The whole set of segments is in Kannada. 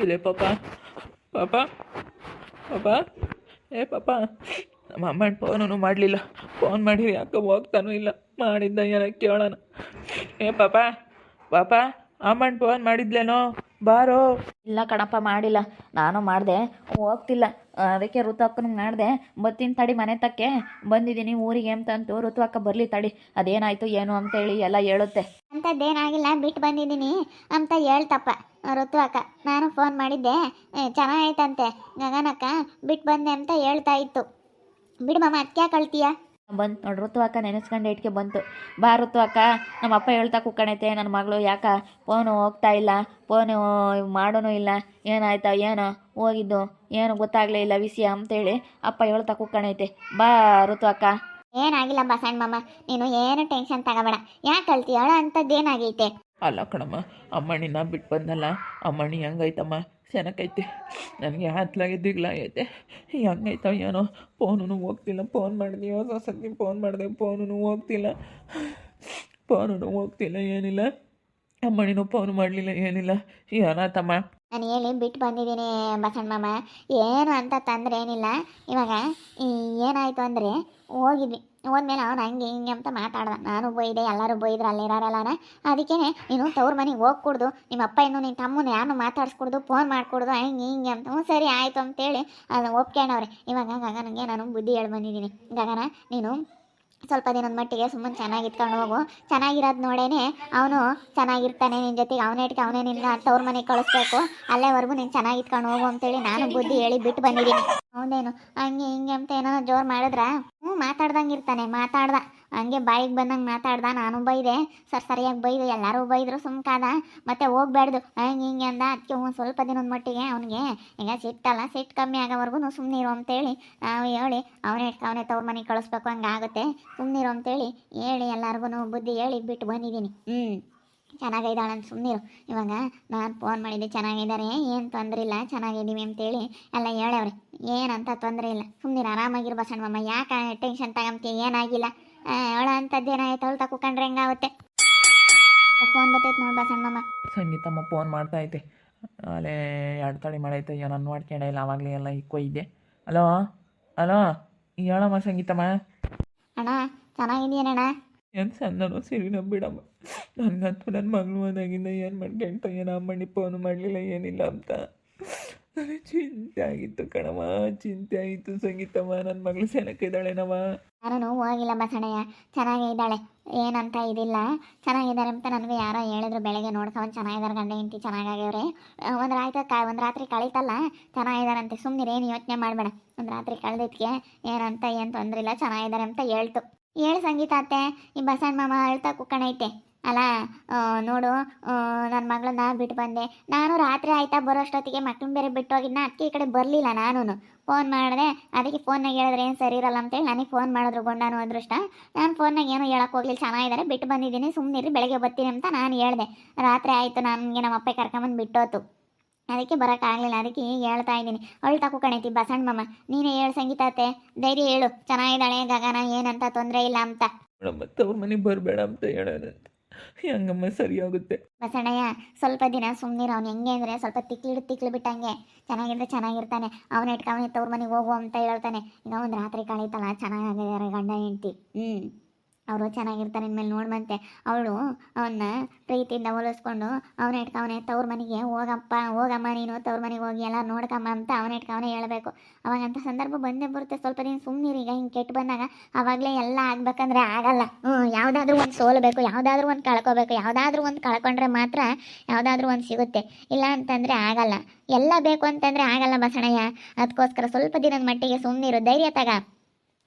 ಇಲ್ಲೇ ಪಾಪ. ಪಾಪ. ಪಾಪ. ಏ ಪಾಪ. ನಮ್ಮ ಅಮ್ಮನ ಫೋನೂ ಮಾಡಲಿಲ್ಲ. ಫೋನ್ ಮಾಡಿ ಯಾಕೆ ಹೋಗ್ತಾನೂ ಇಲ್ಲ. ಮಾಡಿದ್ದ ಏನೋ ಕೇಳೋಣ. ಏ ಪಾಪ. ಪಾಪ ಅಮ್ಮನ ಫೋನ್ ಮಾಡಿದ್ಲೇನೋ? ಬಾರೋ. ಇಲ್ಲ ಕಣಪ್ಪ ಮಾಡಿಲ್ಲ. ನಾನು ಮಾಡಿದೆ. ಹೋಗ್ತಿಲ್ಲ. ಅದಕ್ಕೆ ಋತು ಅಕ್ಕನಿಗೆ ಮಾಡಿದೆ. ಬತ್ತಿನ ತಡಿ ಮನೆ ತಕ್ಕೆ. ಬಂದಿದ್ದೀನಿ ಊರಿಗೆ ಅಂತಂತು ಋತು ಅಕ್ಕ ಬರಲಿ ತಡಿ. ಅದೇನಾಯ್ತು ಏನು ಅಂತೇಳಿ ಎಲ್ಲ ಹೇಳುತ್ತೆ. ಅಂಥದ್ದೇನಾಗಿಲ್ಲ ಬಿಟ್ಟು ಬಂದಿದ್ದೀನಿ ಅಂತ ಹೇಳ್ತಪ್ಪ. ಋತು ಅಕ್ಕ ನಾನು ಫೋನ್ ಮಾಡಿದ್ದೆ. ಚೆನ್ನಾಗೈತಂತೆ ಗಗನಕ್ಕ ಬಿಟ್ಟು ಬಂದೆ ಅಂತ ಹೇಳ್ತಾ ಇತ್ತು. ಬಿಡು ಮಾಮ ಅದಕ್ಕೆ ಕಳ್ತೀಯ ಬಂತು ನೋಡಿ ಋತು ಅಕ್ಕ ನೆನೆಸ್ಕೊಂಡು ಇಟ್ಕೆ ಬಂತು. ಬಾ ಋತು ಅಕ್ಕ ನಮ್ಮ ಅಪ್ಪ ಹೇಳ್ತಾ ಕುಕ್ಕಣೈತೆ ನನ್ನ ಮಗಳು ಯಾಕ ಫೋನು ಹೋಗ್ತಾ ಇಲ್ಲ ಫೋನು ಮಾಡೋನು ಇಲ್ಲ ಏನಾಯ್ತಾ ಏನೋ ಹೋಗಿದ್ದು ಏನು ಗೊತ್ತಾಗಲೇ ಇಲ್ಲ ವಿಷಯ ಅಂತೇಳಿ ಅಪ್ಪ ಹೇಳ್ತಾ ಕುಕ್ಕಣೈತೆ. ಬಾ ಋತು ಅಕ್ಕ ಏನಾಗಿಲ್ಲ ಬಸಣ್ಣ ಮಾಮ ನೀನು ಏನು ಟೆನ್ಷನ್ ತಗೋಬೇಡ. ಯಾಕೆ ಕಳ್ತೀಯಾಳ ಅಂಥದ್ದೇನಾಗೈತೆ ಅಲ್ಲ ಕಣಮ್ಮ ಅಮ್ಮಣ್ಣಿನ ಬಿಟ್ಟು ಬಂದಲ್ಲ, ಅಮ್ಮಣ್ಣಿ ಹೆಂಗೈತಮ್ಮ? ಚೆನ್ನಾಗೈತೆ ನನಗೆ ಹತ್ಲಾಗೆ ದಿಗ್ಲಾಗೈತೆ ಹೆಂಗೈತ ಏನೋ ಫೋನು ಹೋಗ್ತಿಲ್ಲ. ಫೋನ್ ಮಾಡಿದೆ, ಹೊಸ ಸತಿ ಫೋನ್ ಮಾಡಿದೆ ಫೋನು ಹೋಗ್ತಿಲ್ಲ. ಫೋನು ಹೋಗ್ತಿಲ್ಲ, ಏನಿಲ್ಲ. ಅಮ್ಮಣ್ಣಿನೂ ಫೋನ್ ಮಾಡಲಿಲ್ಲ, ಏನಿಲ್ಲ. ಏನಾತಮ್ಮ? ನಾನು ಹೇಳಿ ಬಿಟ್ಟು ಬಂದಿದ್ದೀನಿ ಬಸಣ್ಣ ಮಾಮ. ಏನು ಅಂತ ತಂದ್ರೆ ಏನಿಲ್ಲ ಇವಾಗ ಏನಾಯಿತು ಅಂದರೆ ಹೋಗಿದ್ವಿ. ಹೋದ್ಮೇಲೆ ಅವ್ನು ಹಂಗೆ ಹಿಂಗೆ ಅಂತ ಮಾತಾಡ್ದ. ನಾನು ಬೈದೆ ಎಲ್ಲರೂ ಬೈದ್ರು ಅಲ್ಲಿರೋರಲ್ಲನ ಅದಕ್ಕೆ ನೀನು ತವ್ರ ಮನೆಗೆ ಹೋಗ್ಕೊಡ್ದು ನಿಮ್ಮ ಅಪ್ಪ ಇನ್ನು ನಿನ್ನ ತಮ್ಮನ ಯಾರನ್ನು ಮಾತಾಡ್ಸ್ಕೊಡ್ದು ಫೋನ್ ಮಾಡ್ಕೊಡ್ದು, ಹಂಗೆ ಹಿಂಗೆ ಅಂತ. ಹ್ಞೂ, ಸರಿ ಆಯಿತು ಅಂತೇಳಿ ಅದು ಒಪ್ಕೊಂಡವ್ರೆ ಇವಾಗ ಗಗನಿಗೆ ನಾನು ಬುದ್ಧಿ ಹೇಳಿ ಬಂದಿದ್ದೀನಿ. ಗಗನ, ನೀನು ಸ್ವಲ್ಪ ದಿನದ ಮಟ್ಟಿಗೆ ಸುಮ್ಮನೆ ಚೆನ್ನಾಗಿ ಇಟ್ಕೊಂಡು ಹೋಗು. ಚೆನ್ನಾಗಿರೋದು ನೋಡೇನೆ ಅವನು ಚೆನ್ನಾಗಿರ್ತಾನೆ ನಿನ್ನ ಜೊತೆಗೆ. ಅವನೇ ಇಟ್ಕೆ, ಅವನೇ ನಿನ್ನ ತವ್ರ ಮನೆಗೆ ಕಳಿಸ್ಬೇಕು. ಅಲ್ಲೇವರೆಗೂ ನೀನು ಚೆನ್ನಾಗಿ ಇಟ್ಕೊಂಡು ಹೋಗು ಅಂತೇಳಿ ನಾನು ಬುದ್ಧಿ ಹೇಳಿ ಬಿಟ್ಟು ಬಂದಿದ್ದೀನಿ. ಅವನೇನು, ಹಂಗೆ ಹಿಂಗೆ ಅಂತ ಏನೋ ಜೋರು ಮಾಡಿದ್ರ? ಮಾತಾಡ್ದಂಗೆ ಇರ್ತಾನೆ, ಮಾತಾಡ್ದ. ಹಂಗೆ ಬಾಯಿಗೆ ಬಂದಂಗೆ ಮಾತಾಡ್ದ. ನಾನು ಬೈದೆ, ಸರ್ ಸರಿಯಾಗಿ ಬೈದು, ಎಲ್ಲರೂ ಬೈದರು ಸುಮ್ಕಾದ ಮತ್ತೆ ಹೋಗ್ಬಾರ್ದು ಹಂಗೆ ಹಿಂಗೆ ಅಂದ. ಅದಕ್ಕೆ ಒಂದು ಸ್ವಲ್ಪ ದಿನದ ಮಟ್ಟಿಗೆ ಅವನಿಗೆ, ಈಗ ಸಿಟ್ಟಲ್ಲ ಸಿಟ್ಟು ಕಮ್ಮಿ ಆಗೋವರೆಗೂ ಅಂತ ಅಂತೇಳಿ, ನಾವು ಹೇಳಿ, ಅವನೇ ಅವನೇ ತವ್ರ ಮನೆಗೆ ಕಳಿಸ್ಬೇಕು ಹಂಗಾಗುತ್ತೆ ಸುಮ್ನಿರು ಅಂತೇಳಿ, ಹೇಳಿ ಎಲ್ಲರಿಗೂ ಬುದ್ಧಿ ಹೇಳಿ ಬಿಟ್ಟು ಬಂದಿದ್ದೀನಿ. ಹ್ಞೂ ಚೆನ್ನಾಗಿದ್ದಾಳೆ ಅಂತ ಸುಮ್ಮನಿರು ಇವಾಗ ನಾನು ಫೋನ್ ಮಾಡಿದ್ದೆ ಚೆನ್ನಾಗಿದ್ದಾರೆ ಏನು ತೊಂದರೆ ಇಲ್ಲ ಚೆನ್ನಾಗಿದ್ದೀವಿ ಅಂತೇಳಿ ಎಲ್ಲ ಹೇಳವ್ರೆ ಏನಂತ ತೊಂದರೆ ಇಲ್ಲ. ಸುಮ್ಮನಿರು ಆರಾಮಾಗಿರು ಬಸಣ್ಣಮ್ಮ ಯಾಕೆ ಟೆನ್ಷನ್ ತಗೊಂತೀವಿ ಏನಾಗಿಲ್ಲ. ಹೇಳೋ ಅಂಥದ್ದೇನಾಯ್ತು ಅವಳು ತಕೊಂಡ್ರೆ ಹೆಂಗಾಗುತ್ತೆ? ಫೋನ್ ಬರ್ತೈತೆ ನೋಡಿ ಬಸಣ್ಣಮ್ಮ ಸಂಗೀತಮ್ಮ ಫೋನ್ ಮಾಡ್ತಾ ಐತೆ. ಅಲ್ಲೇ ಎರಡು ತಳಿ ಮಾಡೈತೆ ಏನೋ ನೋಡ್ಕೊಂಡೆ ಇಲ್ಲ ಆವಾಗಲೇ ಎಲ್ಲ ಇಕ್ಕೊಯ್ದೆ ಹಲೋ ಅಲೋ ಹೇಳಮ್ಮ ಸಂಗೀತಮ್ಮ. ಅಣ್ಣ ಚೆನ್ನಾಗಿದ್ದೀನಣ್ಣ ಏನು ಸಣ್ಣನು ಸಿರಿನ ಬಿಡಮ್ಮ. ನನಗಂತೂ ನನ್ನ ಮಗಳು ಹೋದಾಗಿಂದ ಏನು ಮಾಡ್ಕೊಂತ ಏನೋ ಅಮ್ಮಣ್ಣಿ ಫೋನ್ ಮಾಡಲಿಲ್ಲ, ಏನಿಲ್ಲ ಅಂತ. ನನಗೆ ಚಿಂತೆ ಆಗಿತ್ತು ಕಣವ ಚಿಂತೆ ಆಗಿತ್ತು ಸಂಗೀತಮ್ಮ ನನ್ನ ಮಗಳು ಚೆನ್ನಾಗಿದ್ದಾಳೇನಮ್ಮ ನಾನು ಹೋಗಿಲ್ಲ ಸಣಯ್ಯ ಚೆನ್ನಾಗೇ ಇದ್ದಾಳೆ, ಏನಂತ ಇದಿಲ್ಲ. ಚೆನ್ನಾಗಿದ್ದಾರೆ ಅಂತ ನನಗೆ ಯಾರೋ ಹೇಳಿದ್ರು ಬೆಳಗ್ಗೆ ನೋಡ್ಕೊಂಡು ಚೆನ್ನಾಗಿದ್ದಾರೆ ಗಂಡ ಹೆಂಡತಿ ಚೆನ್ನಾಗಾಗ್ಯವ್ರೆ. ಒಂದು ರಾತ್ರಿ ಕ, ಒಂದು ರಾತ್ರಿ ಕಳೀತಲ್ಲ, ಚೆನ್ನಾಗಿದ್ದಾರಂತೆ ಸುಮ್ಮನೆ ಏನು ಯೋಚನೆ ಮಾಡಬೇಡ. ಒಂದು ರಾತ್ರಿ ಕಳೆದಿದ್ಕೆ ಏನಂತ ಏನು ತೊಂದರೆ ಇಲ್ಲ ಚೆನ್ನಾಗಿದ್ದಾರೆ ಅಂತ ಹೇಳ್ತು. ಹೇಳು ಸಂಗೀತ ಅತ್ತೆ, ಈ ಬಸಣ್ಣ ಮಾಮ ಅಳ್ತಾ ಕುಕ್ಕಣೈತೆ. ಅಲ್ಲ ನೋಡು ನನ್ನ ಮಗಳನ್ನ ಬಿಟ್ಟು ಬಂದೆ. ನಾನು ರಾತ್ರಿ ಆಯ್ತಾ ಬರೋಷ್ಟೊತ್ತಿಗೆ ಮಕ್ಳನ್ನ ಬೇರೆ ಬಿಟ್ಟು ಹೋಗಿದ್ನ ಅದಕ್ಕೆ ಈ ಕಡೆ ಬರಲಿಲ್ಲ ನಾನು ಫೋನ್ ಮಾಡಿದೆ, ಅದಕ್ಕೆ ಫೋನ್ನಾಗ ಹೇಳಿದ್ರೆ ಏನು ಸರಿ ಇರಲ್ಲ ಅಂತೇಳಿ ನನಗೆ ಫೋನ್ ಮಾಡಿದ್ರು ಗೊಂಡಾನು ಅದೃಷ್ಟ. ನಾನು ಫೋನ್ನಾಗ ಏನೂ ಹೇಳಕ್ಕೆ ಹೋಗ್ಲಿಲ್ಲ, ಚೆನ್ನಾಗಿದ್ದಾರೆ, ಬಿಟ್ಟು ಬಂದಿದ್ದೀನಿ ಸುಮ್ಮನಿರಿ ಬೆಳಗ್ಗೆ ಬರ್ತೀನಿ ಅಂತ ನಾನು ಹೇಳಿದೆ. ರಾತ್ರಿ ಆಯಿತು, ನನಗೆ ನಮ್ಮ ಅಪ್ಪ ಕರ್ಕೊಂಬಂದು ಬಿಟ್ಟೋತು. ಅದಕ್ಕೆ ಬರೋಕ್ಕಾಗಲಿಲ್ಲ ಅದಕ್ಕೆ ಈಗ ಹೇಳ್ತಾ ಇದ್ದೀನಿ. ಅವಳು ತಕ್ಕು ಕಣೈತಿ ಬಸಣ್ಣ ಮಾಮ ನೀನೇ ಹೇಳು ಸಂಗೀತಾತೆ ಧೈರ್ಯ ಹೇಳು ಚೆನ್ನಾಗಿದ್ದಾಳೆ ಗಗನ ಏನಂತ ತೊಂದರೆ ಇಲ್ಲ ಅಂತ. ಮತ್ತೆ ತವ್ರ ಮನೆಗೆ ಬರಬೇಡ ಅಂತ ಹೇಳೋದಂತ ಹೆಂಗಮ್ಮ ಸರಿಯಾಗುತ್ತೆ ಬಸಣ್ಣಯ್ಯ ಸ್ವಲ್ಪ ದಿನ ಸುಮ್ಮನಿರು ಅವ್ನು ಹೆಂಗೆ ಅಂದರೆ ಸ್ವಲ್ಪ ತಿಕ್ಲಿಡು ತಿಕ್ಲು ಬಿಟ್ಟಂಗೆ. ಚೆನ್ನಾಗಿದ್ರೆ ಚೆನ್ನಾಗಿರ್ತಾನೆ ಅವನ ಇಟ್ಕೊಂಡು ತವ್ರ ಮನೆಗೆ ಹೋಗು ಅಂತ ಹೇಳ್ತಾನೆ. ಇನ್ನೊಂದು ಒಂದು ರಾತ್ರಿ ಕಳೀತಲ್ಲ ಚೆನ್ನಾಗಿದ್ದಾರೆ ಗಂಡ ಹೆಂಡ್ತಿ. ಹ್ಞೂ ಅವರು ಚೆನ್ನಾಗಿರ್ತಾರೆ ಇನ್ಮೇಲೆ ನೋಡ್ಮಂತೆ ಅವಳು ಅವನ್ನ ಪ್ರೀತಿಯಿಂದ ಹೋಲಿಸ್ಕೊಂಡು ಅವನ ಇಟ್ಕ ತವ್ರ ಮನೆಗೆ ಹೋಗಪ್ಪ, ಹೋಗಮ್ಮ ನೀನು, ತವ್ರ ಮನೆಗೆ ಹೋಗಿ ಎಲ್ಲ ನೋಡ್ಕಮ್ಮ ಅಂತ ಅವನ ಇಟ್ಕ ಅವನೇ ಹೇಳಬೇಕು. ಅವಾಗಂತ ಸಂದರ್ಭ ಬಂದೇ ಬರುತ್ತೆ. ಸ್ವಲ್ಪ ದಿನ ಸುಮ್ಮನಿರು ಈಗ ಹಿಂಗೆ ಕೆಟ್ಟು ಬಂದಾಗ ಅವಾಗಲೇ ಎಲ್ಲ ಆಗ್ಬೇಕಂದ್ರೆ ಆಗಲ್ಲ. ಹ್ಞೂ ಯಾವುದಾದ್ರೂ ಒಂದು ಸೋಲ್ಬೇಕು ಯಾವುದಾದ್ರೂ ಒಂದು ಕಳ್ಕೊಬೇಕು, ಯಾವುದಾದ್ರೂ ಒಂದು ಕಳ್ಕೊಂಡ್ರೆ ಮಾತ್ರ ಯಾವುದಾದ್ರೂ ಒಂದು ಸಿಗುತ್ತೆ. ಇಲ್ಲ ಅಂತಂದರೆ ಆಗಲ್ಲ. ಎಲ್ಲ ಬೇಕು ಅಂತಂದರೆ ಆಗಲ್ಲ ಬಸಣಯ್ಯ. ಅದಕ್ಕೋಸ್ಕರ ಸ್ವಲ್ಪ ದಿನದ ಮಟ್ಟಿಗೆ ಸುಮ್ಮನಿರು ಧೈರ್ಯ ತಗ.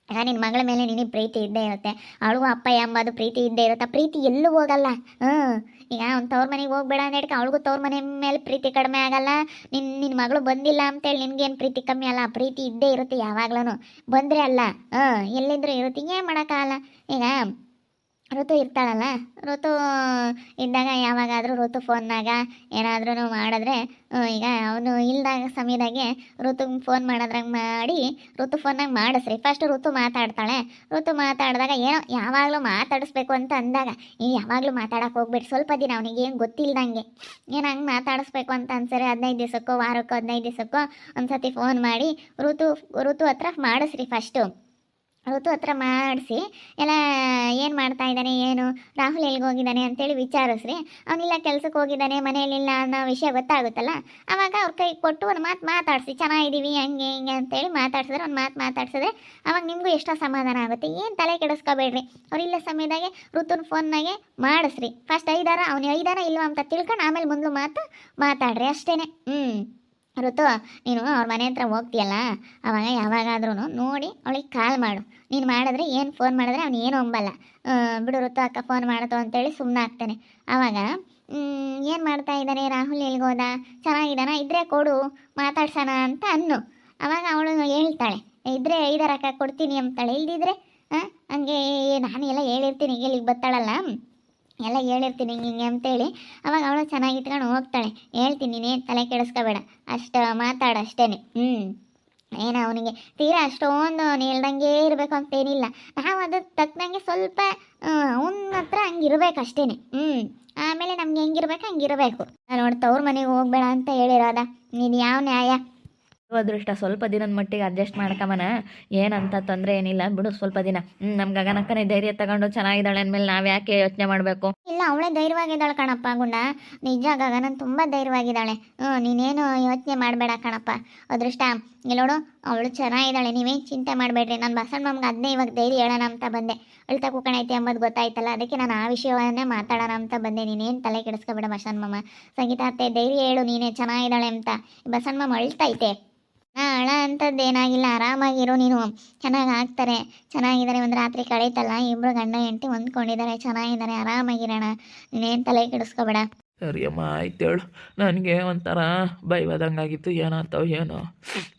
ನಿನ್ನ ಮಗಳ ಮೇಲೆ ನಿನಗೆ ಪ್ರೀತಿ ಇದ್ದೇ ಇರುತ್ತೆ. ಅವಳಿಗೂ ಅಪ್ಪ ಎಂಬದು ಪ್ರೀತಿ ಇದ್ದೇ ಇರುತ್ತೆ? ಪ್ರೀತಿ ಎಲ್ಲೂ ಹೋಗಲ್ಲ. ಹ್ಞೂ ಈಗ ಅವ್ನು ತವ್ರ ಮನೆಗೆ ಹೋಗ್ಬೇಡ ಅಂತ ಅವಳಿಗೂ ತವ್ರ ಮನೆ ಮೇಲೆ ಪ್ರೀತಿ ಕಡಿಮೆ ಆಗಲ್ಲ. ನಿನ್ನ ನಿನ್ನ ಮಗಳು ಬಂದಿಲ್ಲ ಅಂತೇಳಿ ನಿನಗೇನು ಪ್ರೀತಿ ಕಮ್ಮಿ ಅಲ್ಲ? ಪ್ರೀತಿ ಇದ್ದೇ ಇರುತ್ತೆ ಯಾವಾಗ್ಲೂ ಬಂದರೆ ಅಲ್ಲ. ಹಾಂ ಎಲ್ಲಿಂದ್ರೂ ಇರುತ್ತೆ. ಏನು ಮಾಡೋಕ್ಕಾಗಲ್ಲ. ಈಗ ಋತು ಇರ್ತಾಳಲ್ಲ? ಋತು ಇದ್ದಾಗ ಯಾವಾಗಾದರೂ ಋತು ಫೋನ್ನಾಗ ಏನಾದ್ರೂ ಮಾಡಿದ್ರೆ ಈಗ ಅವನು ಇಲ್ದಾಗ ಸಮಯದಾಗೆ ಋತುಗೆ ಫೋನ್ ಮಾಡೋದ್ರಾಗ ಮಾಡಿ, ಋತು ಫೋನ್ನಾಗ ಮಾಡಿಸ್ರಿ. ಫಸ್ಟ್ ಋತು ಮಾತಾಡ್ತಾಳೆ. ಋತು ಮಾತಾಡಿದಾಗ ಏನೋ ಯಾವಾಗಲೂ ಮಾತಾಡಿಸ್ಬೇಕು ಅಂತ ಅಂದಾಗ ಈ ಯಾವಾಗಲೂ ಮಾತಾಡೋಕೆ ಹೋಗ್ಬಿಟ್ಟು ಸ್ವಲ್ಪ ದಿನ ಅವನಿಗೆ ಏನು ಗೊತ್ತಿಲ್ಲದಂಗೆ ಏನು ಹಂಗೆ ಮಾತಾಡಿಸ್ಬೇಕು ಅಂತ ಅನ್ಸರಿ? ಹದಿನೈದು ದಿವಸಕ್ಕೋ, ವಾರಕ್ಕೋ, ಹದಿನೈದು ದಿವಸಕ್ಕೋ ಒಂದ್ಸತಿ ಫೋನ್ ಮಾಡಿ ಋತು ಋತು ಹತ್ರ ಮಾಡಿಸ್ರಿ ಫಸ್ಟು. ಋತು ಹತ್ರ ಮಾಡಿಸಿ, ಎಲ್ಲ ಏನು ಮಾಡ್ತಾ ಇದ್ದಾನೆ, ಏನು, ರಾಹುಲ್ ಎಲ್ಲಿಗೆ ಹೋಗಿದ್ದಾನೆ ಅಂತೇಳಿ ವಿಚಾರಿಸ್ರಿ. ಅವನಿಲ್ಲ ಕೆಲಸಕ್ಕೆ ಹೋಗಿದ್ದಾನೆ ಮನೆಯಲ್ಲಿಲ್ಲ ಅನ್ನೋ ವಿಷಯ ಗೊತ್ತಾಗುತ್ತಲ್ಲ? ಅವಾಗ ಅವ್ರ ಕೈ ಕೊಟ್ಟು ಒಂದು ಮಾತು ಮಾತಾಡಿಸಿ, ಚೆನ್ನಾಗಿದ್ದೀವಿ, ಹಂಗೆ, ಹಿಂಗೆ ಅಂತೇಳಿ ಮಾತಾಡ್ಸಿದ್ರೆ ಒಂದು ಮಾತು ಮಾತಾಡ್ಸಿದ್ರೆ ಅವಾಗ ನಿಮಗೂ ಎಷ್ಟೋ ಸಮಾಧಾನ ಆಗುತ್ತೆ. ಏನು ತಲೆ ಕೆಡಿಸ್ಕೋಬೇಡ್ರಿ. ಅವ್ರಿಲ್ಲ ಸಮಯದಾಗೆ ಋತುನ ಫೋನ್ನಾಗೆ ಮಾಡಿಸ್ರಿ. ಫಸ್ಟ್ ಐದಾರ, ಅವ್ನು ಐದಾರ ಇಲ್ವಾ ಅಂತ ತಿಳ್ಕೊಂಡು ಆಮೇಲೆ ಮುಂದೆ ಮಾತು ಮಾತಾಡ್ರಿ ಅಷ್ಟೇ ಹ್ಞೂ ಋತು, ನೀನು ಅವ್ರ ಮನೆ ಹತ್ರ ಹೋಗ್ತೀಯಲ್ಲ, ಅವಾಗ ಯಾವಾಗಾದ್ರೂ ನೋಡಿ ಅವಳಿಗೆ ಕಾಲ್ ಮಾಡು. ನೀನು ಮಾಡಿದ್ರೆ ಏನು ಫೋನ್ ಮಾಡಿದ್ರೆ ಅವ್ನು ಏನು ಬಿಡು ಋತು ಅಕ್ಕ ಫೋನ್ ಮಾಡತ್ತು ಅಂತೇಳಿ ಸುಮ್ಮನೆ ಆಗ್ತಾನೆ. ಆವಾಗ ಏನು ಮಾಡ್ತಾ ಇದ್ದಾನೆ ರಾಹುಲ್ ಎಲ್ಗೋದ ಚೆನ್ನಾಗಿದ್ದಾನ? ಇದ್ರೆ ಕೊಡು, ಮಾತಾಡ್ಸೋಣ ಅಂತ ಅನ್ನು. ಅವಾಗ ಅವಳು ಹೇಳ್ತಾಳೆ, ಇದ್ರೆ ಐದಾರು ಅಕ್ಕ ಕೊಡ್ತೀನಿ ಅಂತಾಳೆ. ಇಲ್ದಿದ್ರೆ ಹಂಗೆ ನಾನು ಎಲ್ಲ ಹೇಳಿರ್ತೀನಿ ಇಲ್ಲಿಗೆ ಬರ್ತಾಳಲ್ಲ. ಎಲ್ಲ ಹೇಳಿರ್ತೀನಿ ಹಿಂಗೆ ಹಿಂಗೆ ಅಂತೇಳಿ. ಅವಾಗ ಅವಳು ಚೆನ್ನಾಗಿ ಇಟ್ಕೊಂಡು ಹೋಗ್ತಾಳೆ. ಹೇಳ್ತೀನಿ ನೀನೇನು ತಲೆ ಕೆಡಿಸ್ಕೋಬೇಡ. ಅಷ್ಟು ಮಾತಾಡ ಅಷ್ಟೇ ಹ್ಞೂ ಏನು ಅವನಿಗೆ, ತೀರಾ ಅಷ್ಟೊಂದು ಹೇಳ್ದಂಗೆ ಇರಬೇಕು ಅಂತೇನಿಲ್ಲ ನಾವು ಅದಕ್ಕೆ ತಕ್ಕಂಗೆ ಸ್ವಲ್ಪ ಅವನ ಹತ್ರ ಹಂಗಿರ್ಬೇಕು ಅಷ್ಟೇ ಹ್ಞೂ ಆಮೇಲೆ ನಮ್ಗೆ ಹೆಂಗಿರ್ಬೇಕು, ಹಂಗಿರಬೇಕು. ನಾನು ನೋಡಿ, ತವ್ರ ಮನೆಗೆ ಹೋಗ್ಬೇಡ ಅಂತ ಹೇಳಿರೋದ ನೀನು ಯಾವ ನ್ಯಾಯ? ಅದೃಷ್ಟ. ಸ್ವಲ್ಪ ದಿನದ ಮಟ್ಟಿಗೆ ಅಡ್ಜಸ್ಟ್ ಮಾಡ್ಕೊಂಬನ ಏನಂತ ತೊಂದರೆ ಏನಿಲ್ಲ. ಬಿಡು, ಸ್ವಲ್ಪ ದಿನ. ನಮ್ಮ ಗಗನಕ್ಕನೇ ಧೈರ್ಯ ತಗೊಂಡು ಚೆನ್ನಾಗಿದ್ದಾಳೆ ಅಂದಮೇಲೆ ನಾವು ಯಾಕೆ ಯೋಚನೆ ಮಾಡಬೇಕು? ಇಲ್ಲ, ಅವಳೇ ಧೈರ್ಯವಾಗಿದ್ದಾಳೆ ಕಣಪ್ಪ ಗುಣ ನಿಜ, ಗಗನನ್ ತುಂಬ ಧೈರ್ಯವಾಗಿದ್ದಾಳೆ. ಹ್ಞೂ ನೀನೇನು ಯೋಚನೆ ಮಾಡಬೇಡ ಕಣಪ್ಪ. ಅದೃಷ್ಟ. ಇಲ್ಲೋಡು ನೋಡು, ಅವಳು ಚೆನ್ನಾಗಿದ್ದಾಳೆ. ನೀವೇನು ಚಿಂತೆ ಮಾಡಬೇಡ್ರಿ. ನಾನು ಬಸಣ್ಣ ಮಮ್ಗೆ ಅದನ್ನೇ ಇವಾಗ ಧೈರ್ಯ ಹೇಳೋಣ ಅಂತ ಬಂದೆ. ಅಳ್ತಾ ಕೂಕಣೈತೆ ಅಂಬೋದು ಗೊತ್ತಾಯ್ತಲ್ಲ. ಅದಕ್ಕೆ ನಾನು ಆ ವಿಷಯವನ್ನೇ ಮಾತಾಡೋಣ ಅಂತ ಬಂದೆ. ನೀನೇನು ತಲೆ ಕೆಡಿಸ್ಕೊಬೇಡ ಬಸಣ್ಣ ಮಮ್ಮ ಸಂಗೀತ ಅತ್ತೆ, ಧೈರ್ಯ ಹೇಳು, ನೀನೇ ಚೆನ್ನಾಗಿದ್ದಾಳೆ ಅಂತ. ಬಸಣ್ಣಮ್ಮ ಅಳ್ತೈತೆ ನಾ ಅಳ ಅಂಥದ್ದು ಏನಾಗಿಲ್ಲ, ಆರಾಮಾಗಿರು ನೀನು. ಚೆನ್ನಾಗಿ ಆಗ್ತಾರೆ. ಚೆನ್ನಾಗಿದ್ದಾರೆ, ಒಂದು ರಾತ್ರಿ ಕಳೀತಲ್ಲ ಇಬ್ಬರು ಗಂಡ ಹೆಂಡತಿ ಹೊಂದ್ಕೊಂಡಿದ್ದಾರೆ, ಚೆನ್ನಾಗಿದ್ದಾರೆ, ಆರಾಮಾಗಿರೋಣ. ನೀನೇನು ತಲೆ ಕೆಡಿಸ್ಕೋಬೇಡ. ಸರಿ ಅಮ್ಮ, ಆಯ್ತು ಹೇಳು. ನನಗೆ ಒಂಥರ ಭಯವಾದಂಗೆ ಆಗಿತ್ತು ಏನೋ.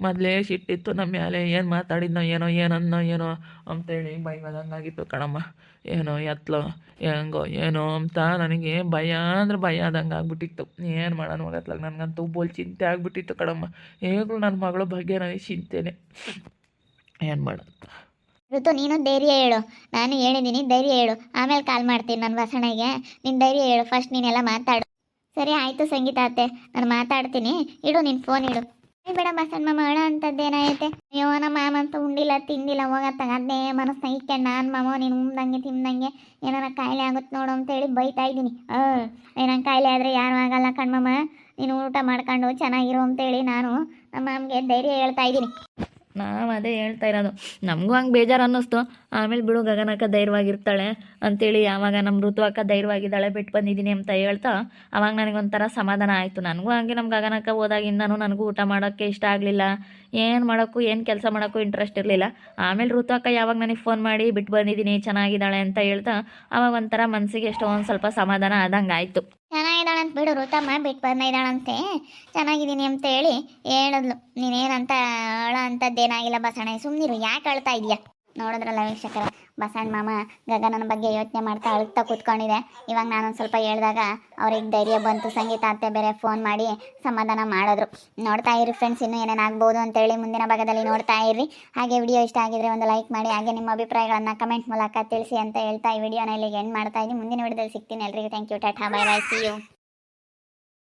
ಮೊದಲೇ ಸಿಟ್ಟಿತ್ತು, ನಮ್ಮ ಮೇಲೆ ಏನು ಮಾತಾಡಿದ್ನೋ ಏನೋ, ಏನನ್ನೋ ಏನೋ ಅಂತೇಳಿ ಭಯವಾದಂಗಾಗಿತ್ತು ಕಣಮ್ಮ. ಏನೋ ಎತ್ಲೋ, ಹೆಂಗೋ ಏನೋ ಅಂತ ನನಗೆ ಭಯ ಅಂದ್ರೆ ಭಯ ಆದಂಗೆ ಆಗ್ಬಿಟ್ಟಿತ್ತು. ಏನು ಮಾಡೋಣ ಹೋಗತ್ಲಾಗ ನನಗಂತೂ ಬೋಲ್ ಚಿಂತೆ ಆಗ್ಬಿಟ್ಟಿತ್ತು ಕಣಮ್ಮ. ಹೇಗೂ ನನ್ನ ಮಗಳ ಬಗ್ಗೆ ನನಗೆ ಚಿಂತೆನೆ. ಏನು ಮಾಡೋದು? ಋತು, ನೀನು ಧೈರ್ಯ ಹೇಳು. ನಾನು ಹೇಳಿದ್ದೀನಿ ಧೈರ್ಯ ಹೇಳು. ಆಮೇಲೆ ಕಾಲ್ ಮಾಡ್ತೀನಿ ನನ್ನ ವಸಣೆಗೆ ನೀನು ಧೈರ್ಯ ಹೇಳು ಫಸ್ಟ್ ನೀನೆಲ್ಲ ಮಾತಾಡು. ಸರಿ, ಆಯಿತು ಸಂಗೀತ ಅತ್ತೆ. ನಾನು ಮಾತಾಡ್ತೀನಿ. ಇಡು ನಿನ್ನ ಫೋನ್ ಇಡು. ಬೇಡ ಬಸಣ್ಣ ಅಳ ಅಂತದ್ದೇನಾಯ್ತೆ ಅಯ್ಯೋ, ನಮ್ಮ ಮಾಮ ಅಂತ ಉಂಡಿಲ್ಲ ತಿಂದಿಲ್ಲ ಹೋಗತ್ತಾಗ ಅದೇ ಮನಸ್ಸು ಇಟ್ಕೊಂಡು ನಾನು ಮಾಮ, ನೀನು ಉಮ್ದಂಗೆ ತಿಂದಂಗೆ ಏನಾರ ಕಾಯಿಲೆ ಆಗುತ್ತೆ ನೋಡು ಅಂತೇಳಿ ಬೈತಾ ಇದ್ದೀನಿ. ಹಾಂ ಏನಂಗೆ ಕಾಯಿಲೆ ಆದರೆ ಯಾರು ಆಗಲ್ಲ ಕಣ್ಮಮ್ಮ ನೀನು ಊಟ ಮಾಡ್ಕೊಂಡು ಚೆನ್ನಾಗಿರು ಅಂತೇಳಿ ನಾನು ನಮ್ಮ ಮಾಮಗೆ ಧೈರ್ಯ ಹೇಳ್ತಾ ಇದ್ದೀನಿ. ನಾವು ಅದೇ ಹೇಳ್ತಾ ಇರೋದು. ನಮಗೂ ಹಂಗೆ ಬೇಜಾರು ಅನ್ನಿಸ್ತು. ಆಮೇಲೆ ಬಿಡು, ಗಗನಕ್ಕ ಧೈರ್ಯವಾಗಿರ್ತಾಳೆ ಅಂತೇಳಿ ಯಾವಾಗ ನಮ್ಮ ಋತು ಅಕ್ಕ ಧೈರ್ಯವಾಗಿದ್ದಾಳೆ ಬಿಟ್ಟು ಬಂದಿದ್ದೀನಿ ಅಂತ ಹೇಳ್ತಾ ಅವಾಗ ನನಗೊಂಥರ ಸಮಾಧಾನ ಆಯಿತು. ನನಗೂ ಹಂಗೆ ನಮ್ಮ ಗಗನಕ್ಕ ಹೋದಾಗಿಂದನೂ ನನಗೂ ಊಟ ಮಾಡೋಕ್ಕೆ ಇಷ್ಟ ಆಗಲಿಲ್ಲ. ಏನು ಮಾಡೋಕ್ಕೂ, ಏನು ಕೆಲಸ ಮಾಡೋಕ್ಕೂ ಇಂಟ್ರೆಸ್ಟ್ ಇರಲಿಲ್ಲ. ಆಮೇಲೆ ಋತು ಅಕ್ಕ ಯಾವಾಗ ನನಗೆ ಫೋನ್ ಮಾಡಿ ಬಿಟ್ಟು ಬಂದಿದ್ದೀನಿ, ಚೆನ್ನಾಗಿದ್ದಾಳೆ ಅಂತ ಹೇಳ್ತಾ ಅವಾಗ ಒಂಥರ ಮನಸ್ಸಿಗೆ ಎಷ್ಟೋ ಒಂದು ಸ್ವಲ್ಪ ಸಮಾಧಾನ ಆದಂಗೆ ಆಯಿತು. ಅಂತ ಬಿಡು ಋತಮ್ಮ ಬಿಟ್ಟು ಬಂದಿದ್ದಾಳಂತೆ ಚೆನ್ನಾಗಿದ್ದೀನಿ ಅಂತ ಹೇಳಿ ಹೇಳಿದ್ಲು. ನೀನೇನಂತ ಅಳ ಅಂಥದ್ದೇನಾಗಿಲ್ಲ ಬಸಣ್ಣ ಸುಮ್ಮನಿರು ಯಾಕೆ ಅಳ್ತಾ ಇದೆಯಾ? ನೋಡಿದ್ರಲ್ಲ ವೀಕ್ಷಕರ, ಬಸಣ್ಣ ಮಾಮ ಗಗನನ ಬಗ್ಗೆ ಯೋಚನೆ ಮಾಡ್ತಾ ಅಳ್ತಾ ಕೂತ್ಕೊಂಡಿದೆ. ಇವಾಗ ನಾನೊಂದು ಸ್ವಲ್ಪ ಹೇಳಿದಾಗ ಅವ್ರಿಗೆ ಧೈರ್ಯ ಬಂತು, ಸಂಗೀತ ಅತ್ತೆ ಬೇರೆ ಫೋನ್ ಮಾಡಿ ಸಮಾಧಾನ ಮಾಡಿದ್ರು. ನೋಡ್ತಾ ಇರಿ ಫ್ರೆಂಡ್ಸ್ ಇನ್ನೂ ಏನೇನು ಆಗ್ಬೋದು ಅಂತೇಳಿ ಮುಂದಿನ ಭಾಗದಲ್ಲಿ ನೋಡ್ತಾ ಇರ್ರಿ ಹಾಗೆ ವಿಡಿಯೋ ಇಷ್ಟ ಆಗಿದ್ರೆ ಒಂದು ಲೈಕ್ ಮಾಡಿ, ಹಾಗೆ ನಿಮ್ಮ ಅಭಿಪ್ರಾಯಗಳನ್ನು ಕಮೆಂಟ್ ಮೂಲಕ ತಿಳಿಸಿ ಅಂತ ಹೇಳ್ತಾ ಈ ವಿಡಿಯೋನ ಇಲ್ಲಿಗೆ ಎಂಡ್ ಮಾಡ್ತಾ ಇದ್ದೀನಿ. ಮುಂದಿನ ವಿಡಿಯೋದಲ್ಲಿ ಸಿಗ್ತೀನಿ ಎಲ್ರಿಗೂ. Thank you tata bye bye see you